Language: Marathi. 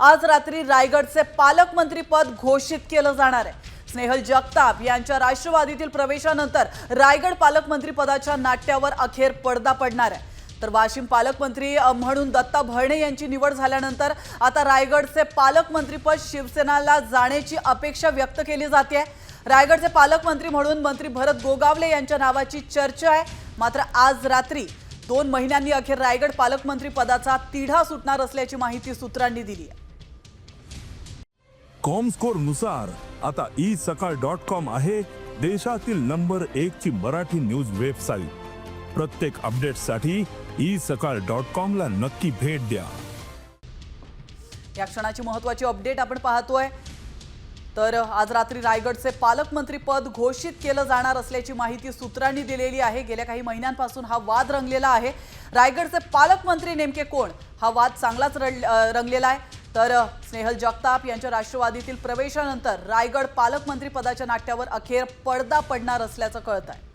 आज रात्री रायगडचे पालकमंत्री पद घोषित केलं जाणार आहे. स्नेहल जगताप यांच्या राष्ट्रवादीतील प्रवेशानंतर रायगड पालकमंत्री पदाच्या नाट्यावर अखेर पडदा पडणार आहे. तर वाशिम पालकमंत्री म्हणून दत्ता भरणे यांची निवड झाल्यानंतर आता रायगडचे पालकमंत्रीपद शिवसेनाला जाण्याची अपेक्षा व्यक्त केली जाते. रायगडचे पालकमंत्री म्हणून मंत्री भरत गोगावले यांच्या नावाची चर्चा आहे. मात्र आज रात्री दोन महिन्यांनी अखेर रायगड पालकमंत्री पदाचा तिढा सुटणार असल्याची माहिती सूत्रांनी दिली आहे. कॉमस्कोरनुसार. आता ई सकाळ डॉट कॉम आहे देशातील नंबर एक ची मराठी न्यूज वेबसाईट. प्रत्येक अपडेटसाठी ई सकाळ डॉट कॉम ला नक्की भेट द्या. या क्षणाची महत्वाची अपडेट आपण पाहतोय. तर आज रात्री रायगडचे पालकमंत्री पद घोषित केलं जाणार असल्याची माहिती सूत्रांनी दिलेली आहे. गेल्या काही महिन्यांपासून हा वाद रंगलेला आहे. रायगडचे पालकमंत्री नेमके कोण? हा वाद चांगलाच रड- रंगलेला आहे. तर स्नेहल जगताप यांच्या राष्ट्रवादीतील प्रवेशानंतर रायगड पालकमंत्री पदाच्या नाट्यावर अखेर पडदा पडणार असल्याचं कळत आहे